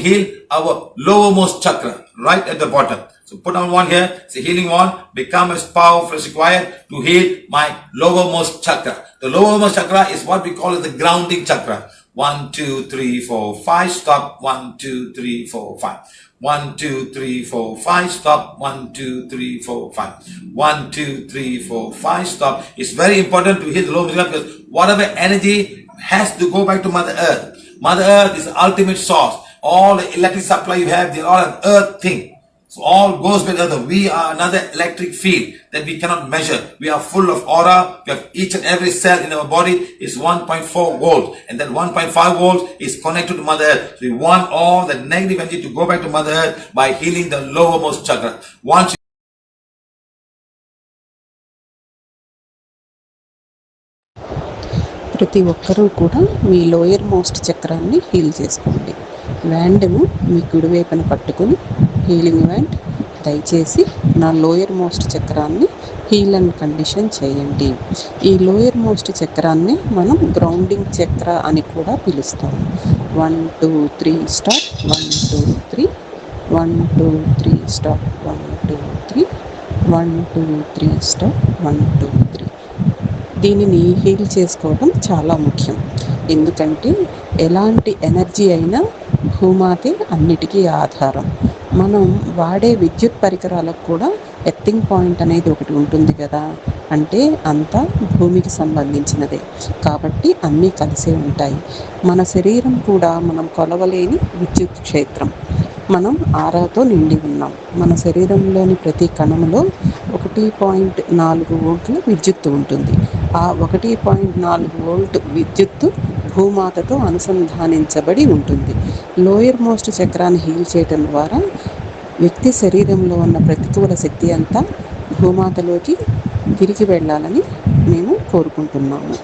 heal our lowermost chakra right at the bottom. So put on one here, it's a healing one, become as powerful as required to heal my lowermost chakra. The lowermost chakra is what we call as the grounding chakra. One, two, three, four, five, stop. One, two, three, four, five. One, two, three, four, five, stop. One, two, three, four, five. One, two, three, four, five, stop. It's very important to heal the lowermost chakra because whatever energy has to go back to Mother Earth. Mother Earth is the ultimate source All the electric supply you have, they're all an earth thing. So all goes with other. We are another electric field that we cannot measure. We are full of aura. We have each and every cell in our body is 1.4 volts. And that 1.5 volts is connected to Mother Earth. So we want all the negative energy to go back to Mother Earth by healing the lowermost chakra. Once ప్రతి ఒక్కరూ కూడా మీ lower most చక్రాన్ని heal చేసుకోండి వ్యాండ్ను మీ కుడివైపున పట్టుకొని హీలింగ్ వ్యాండ్ దయచేసి నా లోయర్ మోస్ట్ చక్రాన్ని హీల్ అండ్ కండిషన్ చేయండి. ఈ లోయర్ మోస్ట్ చక్రాన్ని మనం గ్రౌండింగ్ చక్ర అని కూడా పిలుస్తాం. One two three stop. One two three. One two three stop. One two three. One two three stop. One two three. దీనిని హీల్ చేసుకోవడం చాలా ముఖ్యం. ఎందుకంటే ఎలాంటి ఎనర్జీ అయినా భూమాతే అన్నిటికీ ఆధారం. మనం వాడే విద్యుత్ పరికరాలకు కూడా ఎత్తింగ్ పాయింట్ అనేది ఒకటి ఉంటుంది కదా. అంటే అంతా భూమికి సంబంధించినదే. కాబట్టి అన్నీ కలిసే ఉంటాయి. మన శరీరం కూడా మనం కొలవలేని విద్యుత్ క్షేత్రం. మనం ఆరాతో నిండి ఉన్నాం. మన శరీరంలోని ప్రతి కణములో ఒకటి పాయింట్ నాలుగు వోల్ట్ల విద్యుత్తు ఉంటుంది. ఆ ఒకటి పాయింట్ నాలుగు వోల్ట్ విద్యుత్తు భూమాతతో అనుసంధానించబడి ఉంటుంది. లోయర్ మోస్ట్ చక్రాన్ని హీల్ చేయటం ద్వారా వ్యక్తి శరీరంలో ఉన్న ప్రతికూల శక్తి అంతా భూమాతలోకి తిరిగి వెళ్ళాలని మేము కోరుకుంటున్నాము.